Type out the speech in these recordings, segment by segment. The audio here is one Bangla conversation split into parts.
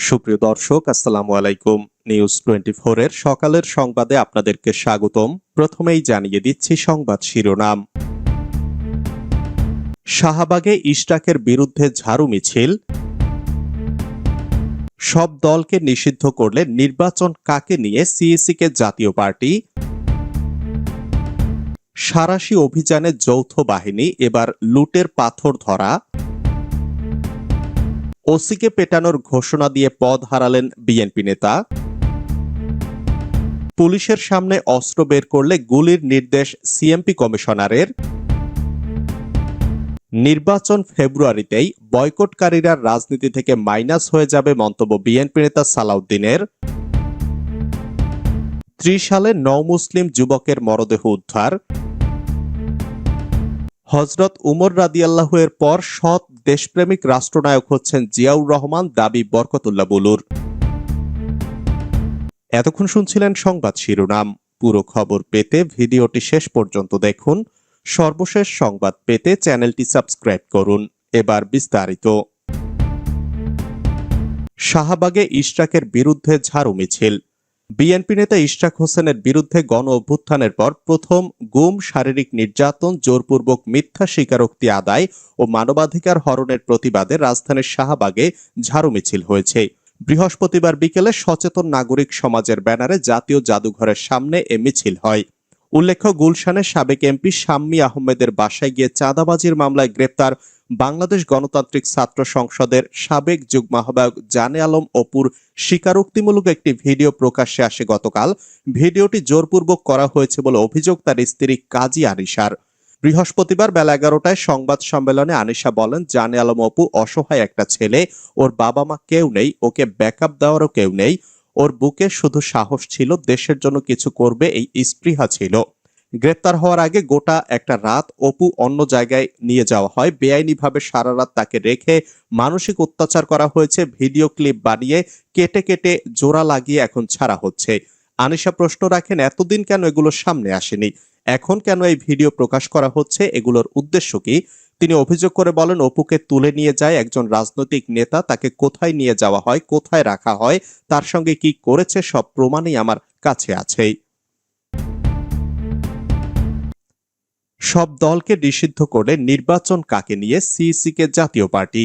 সুপ্রিয় দর্শক, আসসালামু আলাইকুম। নিউজ টোয়েন্টি এর সকালের সংবাদে আপনাদেরকে স্বাগতম। প্রথমেই জানিয়ে দিচ্ছি সংবাদ শিরোনাম। শাহবাগে ইশরাকের বিরুদ্ধে ঝাড়ু মিছিল। সব দলকে নিষিদ্ধ করলে নির্বাচন কাকে নিয়ে সিইসিকে জাতীয় পার্টি? সারাশি অভিযানে যৌথ বাহিনী এবার লুটের পাথর ধরা। ওসিকে পেটানোর ঘোষণা দিয়ে পদ হারালেন বিএনপি নেতা। পুলিশের সামনে অস্ত্র বের করলে গুলির নির্দেশ সিএমপি কমিশনারের। নির্বাচন ফেব্রুয়ারিতেই বয়কটকারীরা রাজনীতি থেকে মাইনাস হয়ে যাবে মন্তব্য বিএনপি নেতা সালাউদ্দিনের। ত্রিশ সালে নৌ মুসলিম যুবকের মরদেহ উদ্ধার। হজরত উমর রাদিয়াল্লাহু এর পর সৎ দেশপ্রেমিক রাষ্ট্রনায়ক হচ্ছেন জিয়াউর রহমান দাবি বরকতুল্লাহ বুলুর। এতক্ষণ শুনছিলেন সংবাদ শিরোনাম। পুরো খবর পেতে ভিডিওটি শেষ পর্যন্ত দেখুন। সর্বশেষ সংবাদ পেতে চ্যানেলটি সাবস্ক্রাইব করুন। এবার বিস্তারিত। শাহবাগে ইশরাকের বিরুদ্ধে ঝাড়ু মিছিল। বিএনপি নেতা ইশরাক হোসেনের বিরুদ্ধে গণ অভ্যুত্থানের পর প্রথম গুম, শারীরিক নির্যাতন, জোরপূর্বক মিথ্যা স্বীকারোক্তি আদায় ও মানবাধিকার হরণের প্রতিবাদে রাজধানীর শাহবাগে ঝাড়ু মিছিল হয়েছে। বৃহস্পতিবার বিকেলে সচেতন নাগরিক সমাজের ব্যানারে জাতীয় জাদুঘরের সামনে এ মিছিল হয়। উল্লেখ্য গুলশানের সাবেক এমপি শাম্মী আহমেদের বাসায় গিয়ে চাঁদাবাজির মামলায় গ্রেপ্তার বাংলাদেশ গণতান্ত্রিক ছাত্র সংসদের সাবেক যুগ্ম আহ্বায়ক জানে আলম অপুর স্বীকারোক্তিমূলক একটি ভিডিও প্রকাশ্যে আসে গতকাল। ভিডিওটি জোরপূর্বক করা হয়েছে বলে অভিযোগ তার স্ত্রী কাজী আনিসার বৃহস্পতিবার বেলা এগারোটায় সংবাদ সম্মেলনে আনিশা বলেন, জানে আলম অপু অসহায় একটা ছেলে, ওর বাবা মা কেউ নেই, ওকে ব্যাকআপ দেওয়ারও কেউ নেই, ওর বুকে শুধু সাহস ছিল, দেশের জন্য কিছু করবে, এই স্পৃহা ছিল। গ্রেপ্তার হওয়ার আগে গোটা একটা রাত অপু অন্য জায়গায় নিয়ে যাওয়া হয়। বেআইনিভাবে সারা রাত তাকে রেখে মানসিক অত্যাচার করা হয়েছে। ভিডিও ক্লিপ বানিয়ে কেটে কেটে জোড়া লাগিয়ে এখন ছাড়া হচ্ছে। আনিশা প্রশ্ন রাখেন, এতদিন কেন এগুলো সামনে আসেনি? এখন কেন এই ভিডিও প্রকাশ করা হচ্ছে? এগুলোর উদ্দেশ্য কি? তিনি অভিযোগ করে বলেন, অপুকে তুলে নিয়ে যায় একজন রাজনৈতিক নেতা, তাকে কোথায় নিয়ে যাওয়া হয়, কোথায় রাখা হয়, তার সঙ্গে কি করেছে, সব প্রমাণই আমার কাছে আছেই। সব দলকে নিষিদ্ধ করে নির্বাচন কাকে নিয়ে সিইসিকে জাতীয় পার্টি?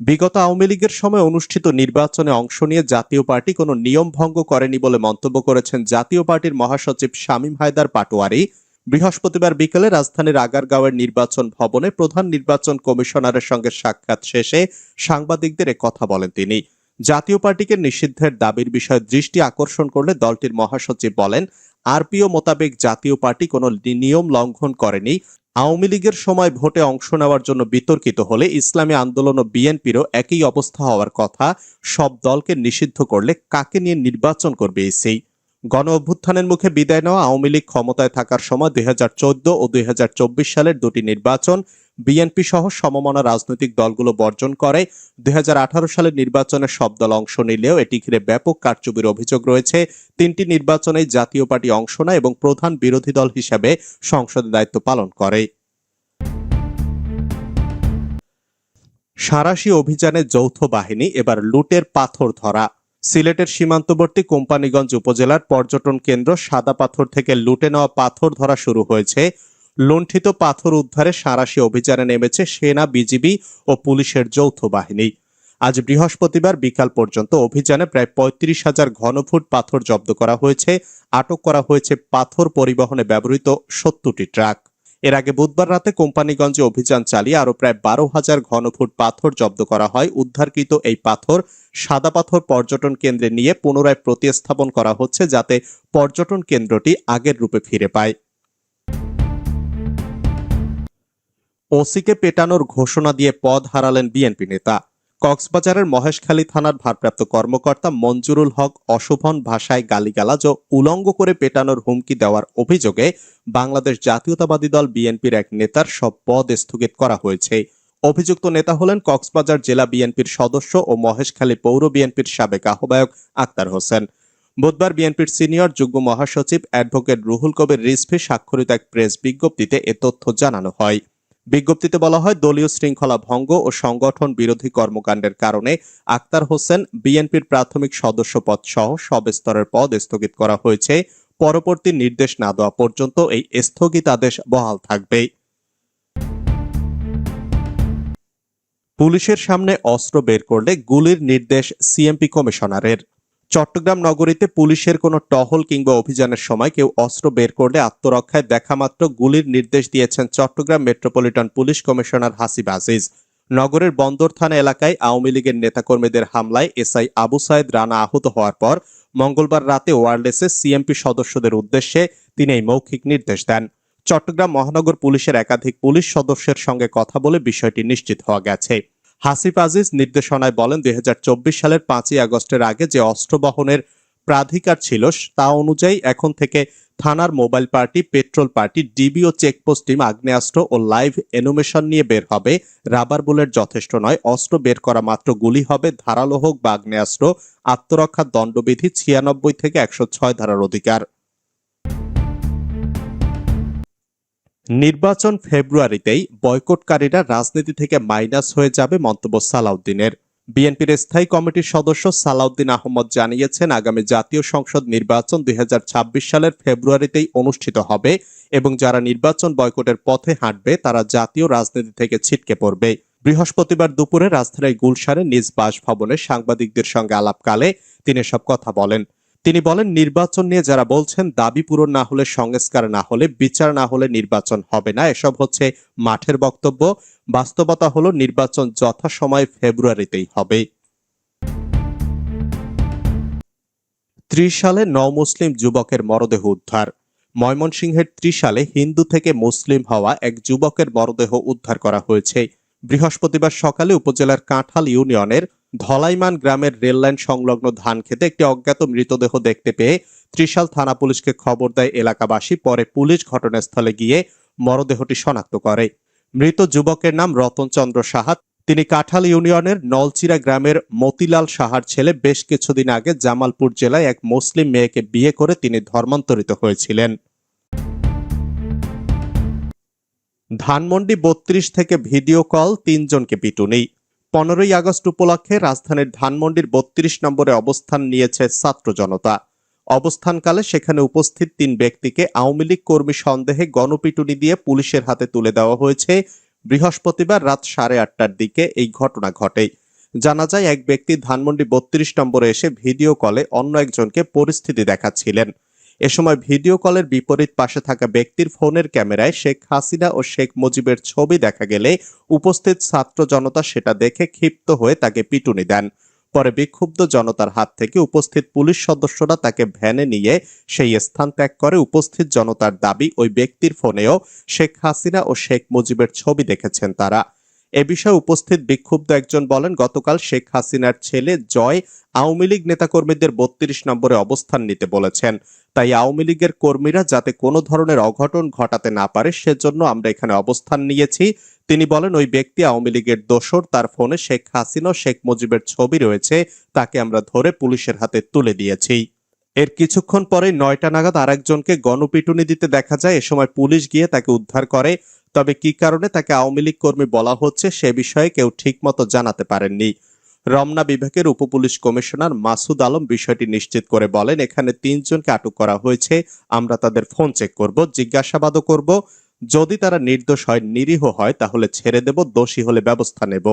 বিগত আওয়ামী লীগের সময় অনুষ্ঠিত নির্বাচনে অংশ নিয়ে জাতীয় পার্টি কোনো নিয়ম ভঙ্গ করেনি বলে মন্তব্য করেছেন জাতীয় পার্টির মহাসচিব শামীম হায়দার পাটোয়ারি। বৃহস্পতিবার বিকেলে রাজধানীর আগারগাঁওয়ের নির্বাচন ভবনে প্রধান নির্বাচন কমিশনারের সঙ্গে সাক্ষাৎ শেষে সাংবাদিকদের কথা বলেন তিনি। জাতীয় পার্টিকে নিষিদ্ধের দাবির বিষয়ে দৃষ্টি আকর্ষণ করলে দলটির মহাসচিব বলেন, আরপিও মোতাবেক জাতীয় পার্টি কোনো নিয়ম লঙ্ঘন করেনি। আওয়ামী লীগের সময় ভোটে অংশ নেওয়ার জন্য বিতর্কিত হলে ইসলামী আন্দোলন ও বিএনপিরও একই অবস্থা হওয়ার কথা। সব দলকে নিষিদ্ধ করলে কাকে নিয়ে নির্বাচন করবে ইসি গণ অভ্যুত্থানের মুখে বিদায় নেওয়া আওয়ামী লীগ ক্ষমতায় থাকার সময় দুই হাজার চৌদ্দ ও দু হাজার চব্বিশ সালের দুটি নির্বাচন বিএনপি সহ সমমনা রাজনৈতিক দলগুলো বর্জন করে। দুই সালের নির্বাচনে সব দল অংশ নিলেও এটি ঘিরে ব্যাপক কারচুপির অভিযোগ রয়েছে। তিনটি নির্বাচনে জাতীয় পার্টি অংশ নেয় এবং প্রধান বিরোধী দল হিসেবে সংসদে দায়িত্ব পালন করে। সারাশি অভিযানে যৌথ বাহিনী এবার লুটের পাথর ধরা। সিলেটের সীমান্তবর্তী কোম্পানিগঞ্জ উপজেলার পর্যটন কেন্দ্র সাদা পাথর থেকে লুটে নেওয়া পাথর ধরা শুরু হয়েছে। লুণ্ঠিত পাথর উদ্ধারে সারাশি অভিযানে নেমেছে সেনা, বিজিবি ও পুলিশের যৌথ বাহিনী। আজ বৃহস্পতিবার বিকাল পর্যন্ত অভিযানে প্রায় পঁয়ত্রিশ হাজার ঘনফুট পাথর জব্দ করা হয়েছে। আটক করা হয়েছে পাথর পরিবহনে ব্যবহৃত সত্তরটি ট্রাক। এর আগে বুধবার রাতে কোম্পানিগঞ্জে অভিযান চালিয়ে আরও প্রায় বারো হাজার ঘনফুট পাথর জব্দ করা হয়। উদ্ধারকৃত এই পাথর সাদা পাথর পর্যটন কেন্দ্রে নিয়ে পুনরায় প্রতিস্থাপন করা হচ্ছে যাতে পর্যটন কেন্দ্রটি আগের রূপে ফিরে পায়। ওসিকে পেটানোর ঘোষণা দিয়ে পদ হারালেন বিএনপি নেতা। কক্সবাজারের মহেশখালী থানার ভারপ্রাপ্ত কর্মকর্তা মঞ্জুরুল হক অশোভন ভাষায় গালিগালাজ ও উলঙ্গ করে পেটানোর হুমকি দেওয়ার অভিযোগে বাংলাদেশ জাতীয়তাবাদী দল বিএনপির এক নেতার সব পদ স্থগিত করা হয়েছে। অভিযুক্ত নেতা হলেন কক্সবাজার জেলা বিএনপির সদস্য ও মহেশখালী পৌর বিএনপির সাবেক আহ্বায়ক আক্তার হোসেন। বুধবার বিএনপির সিনিয়র যুগ্ম মহাসচিব অ্যাডভোকেট রুহুল কবির রিজভি স্বাক্ষরিত এক প্রেস বিজ্ঞপ্তিতে এ তথ্য জানানো হয়। বিজ্ঞপ্তিতে বলা হয়, দলীয় শৃঙ্খলা ভঙ্গ ও সংগঠন বিরোধী কর্মকাণ্ডের কারণে আক্তার হোসেন বিএনপির প্রাথমিক সদস্য পদ সহ সব স্তরের পদ স্থগিত করা হয়েছে। পরবর্তী নির্দেশ না দেওয়া পর্যন্ত এই স্থগিতাদেশ বহাল থাকবে। পুলিশের সামনে অস্ত্র বের করলে গুলির নির্দেশ সিএমপি কমিশনারের। চট্টগ্রাম নগরীতে পুলিশের কোনো টহল কিংবা অভিযানের সময় কেউ অস্ত্র বের করলে আত্মরক্ষায় দেখামাত্র গুলির নির্দেশ দিয়েছেন Chattogram metropolitan police commissioner Hasib Aziz. নগরের বন্দর থানা এলাকায় আওয়ামী লীগের নেতাকর্মীদের হামলায় এসআই আবু সাইদ রানা আহত হওয়ার পর মঙ্গলবার রাতে ওয়ারলেসে সিএমপি সদস্যদের উদ্দেশ্যে তিনি এই মৌখিক নির্দেশ দেন। চট্টগ্রাম মহানগর পুলিশের একাধিক পুলিশ সদস্যের সঙ্গে কথা বলে বিষয়টি নিশ্চিত হওয়া গেছে। হাসিফ আজিজ নির্দেশনায় বলেন, দুই হাজার চব্বিশ সালের পাঁচই আগস্টের আগে যে অস্ত্র বহনের প্রাধিকার ছিল, তা অনুযায়ী এখন থেকে থানার mobile party, petrol party DB ও চেকপোস্ট টিম, আগ্নেয়াস্ত্র ও লাইভ এনোমেশন নিয়ে বের হবে। রাবার বুলেট যথেষ্ট নয়, অস্ত্র বের করা মাত্র গুলি হবে, ধারালো হোক বা আগ্নেয়াস্ত্র আত্মরক্ষার দণ্ডবিধি ছিয়ানব্বই থেকে একশো ছয় ধারার অধিকার। নির্বাচন ফেব্রুয়ারিতেই বয়কটকারীরা রাজনীতি থেকে মাইনাস হয়ে যাবে মন্তব্য সালাউদ্দিনের। বিএনপির স্থায়ী কমিটির সদস্য সালাউদ্দিন আহমদ জানিয়েছেন, আগামী জাতীয় সংসদ নির্বাচন দুই হাজার ছাব্বিশ সালের ফেব্রুয়ারিতেই অনুষ্ঠিত হবে এবং যারা নির্বাচন বয়কটের পথে হাঁটবে, তারা জাতীয় রাজনীতি থেকে ছিটকে পড়বে। বৃহস্পতিবার দুপুরে রাজধানীর গুলশানে নিজ বাসভবনে সাংবাদিকদের সঙ্গে আলাপকালে তিনি সব কথা বলেন। তিনি বলেন, নির্বাচন নিয়ে যারা বলছেন, দাবি পূরণ না হলে সংস্কার না হলে, বিচার না হলে নির্বাচন হবে না। এসব হচ্ছে মাঠের বক্তব্য। বাস্তবতা হলো, নির্বাচন যথাসময়ে ফেব্রুয়ারিতেই হবে। ত্রিশ সালে নমুসলিম যুবকের মরদেহ উদ্ধার। ময়মনসিংহের ত্রিশালে হিন্দু থেকে মুসলিম হওয়া এক যুবকের মরদেহ উদ্ধার করা হয়েছে। বৃহস্পতিবার সকালে উপজেলার কাঁঠাল ইউনিয়নের ধলাইমান গ্রামের রেললাইন সংলগ্ন ধান খেতে একটি অজ্ঞাত মৃতদেহ দেখতে পেয়ে ত্রিশাল থানা পুলিশকে খবর দেয় এলাকাবাসী। পরে পুলিশ ঘটনাস্থলে গিয়ে মরদেহটি শনাক্ত করে। মৃত যুবকের নাম রতনচন্দ্র সাহা। তিনি কাঁঠাল ইউনিয়নের নলচিরা গ্রামের মতিলাল সাহার ছেলে। বেশ কিছুদিন আগে জামালপুর জেলায় এক মুসলিম মেয়েকে বিয়ে করে তিনি ধর্মান্তরিত হয়েছিলেন। ধানমন্ডি বত্রিশ থেকে ভিডিও কল, তিনজনকে পিটুনি। পনেরোই আগস্ট উপলক্ষে রাজধানীর ধানমন্ডির বত্রিশ নম্বরে অবস্থান নিয়েছে ছাত্র জনতা। অবস্থানকালে সেখানে উপস্থিত তিন ব্যক্তিকে আওয়ামী লীগ কর্মী সন্দেহে গণপিটুনি দিয়ে পুলিশের হাতে তুলে দেওয়া হয়েছে। বৃহস্পতিবার রাত সাড়ে আটটার দিকে এই ঘটনা ঘটে। জানা যায়, এক ব্যক্তি ধানমন্ডি বত্রিশ নম্বরে এসে ভিডিও কলে অন্য একজনকে পরিস্থিতি দেখাচ্ছিলেন। এ সময় ভিডিও কলের বিপরীত পাশে থাকা ব্যক্তির ফোনের ক্যামেরায় শেখ হাসিনা ও শেখ মুজিবের ছবি দেখা গেলে উপস্থিত ছাত্র জনতা সেটা দেখে ক্ষিপ্ত হয়ে তাকে পিটুনি দেন। পরে বিক্ষুব্ধ জনতার হাত থেকে উপস্থিত পুলিশ সদস্যরা তাকে ভ্যানে নিয়ে সেই স্থান ত্যাগ করে উপস্থিত জনতার দাবি ওই ব্যক্তির ফোনেও শেখ হাসিনা ও শেখ মুজিবের ছবি দেখেছেন তারা। এ বিষয়ে উপস্থিত বিক্ষুব্ধ একজন বলেন, গতকাল শেখ হাসিনার ছেলে জয় আওয়ামী লীগ নেতাকর্মীদের বত্রিশ নম্বরে অবস্থান নিতে বলেছেন। তাই আওয়ামী লীগের কর্মীরা যাতে কোনো ধরনের অঘটন ঘটাতে না পারে, সেজন্য আমরা এখানে অবস্থান নিয়েছি। তিনি বলেন, ওই ব্যক্তি আওয়ামী লীগের দোসর তার ফোনে শেখ হাসিনা শেখ মুজিবের ছবি রয়েছে, তাকে আমরা ধরে পুলিশের হাতে তুলে দিয়েছি। এর কিছুক্ষণ পরে নয়টা নাগাদ আরেকজনকে গণপিটুনি দিতে দেখা যায়, এ সময় পুলিশ গিয়ে তাকে উদ্ধার করে। তবে কি কারণে তাকে আওয়ামী লীগ কর্মী বলা হচ্ছে সে বিষয়ে কেউ ঠিকমতো জানাতে পারেননি। রমনা বিভাগের উপপুলিশ কমিশনার মাসুদ আলম বিষয়টি নিশ্চিত করে বলেন, এখানে তিনজনকে আটক করা হয়েছে, আমরা তাদের ফোন চেক করব, জিজ্ঞাসাবাদও করব। যদি তারা নির্দোষ হয়, নিরীহ হয়, তাহলে ছেড়ে দেব, দোষী হলে ব্যবস্থা নেব।